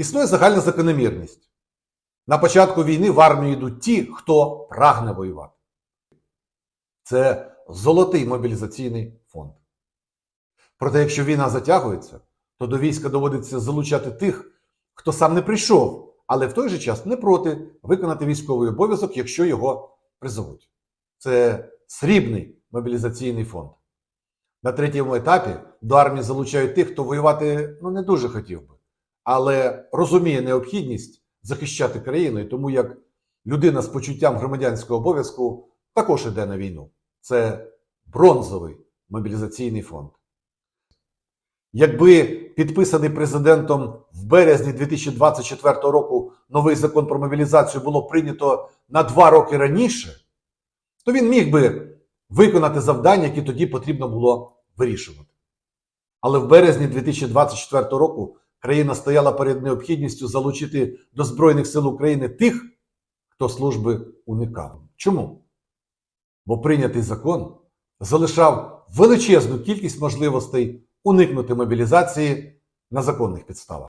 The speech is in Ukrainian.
Існує загальна закономірність. На початку війни в армію йдуть ті, хто прагне воювати. Це золотий мобілізаційний фонд. Проте, якщо війна затягується, то до війська доводиться залучати тих, хто сам не прийшов, але в той же час не проти виконати військовий обов'язок, якщо його призовуть. Це срібний мобілізаційний фонд. На третьому етапі до армії залучають тих, хто воювати ну, не дуже хотів би, але розуміє необхідність захищати країну, і тому як людина з почуттям громадянського обов'язку також іде на війну. Це бронзовий мобілізаційний фонд. Якби підписаний президентом в березні 2024 року новий закон про мобілізацію було прийнято на два роки раніше, то він міг би виконати завдання, які тоді потрібно було вирішувати. Але в березні 2024 року країна стояла перед необхідністю залучити до Збройних сил України тих, хто служби уникав. Чому? Бо прийнятий закон залишав величезну кількість можливостей уникнути мобілізації на законних підставах.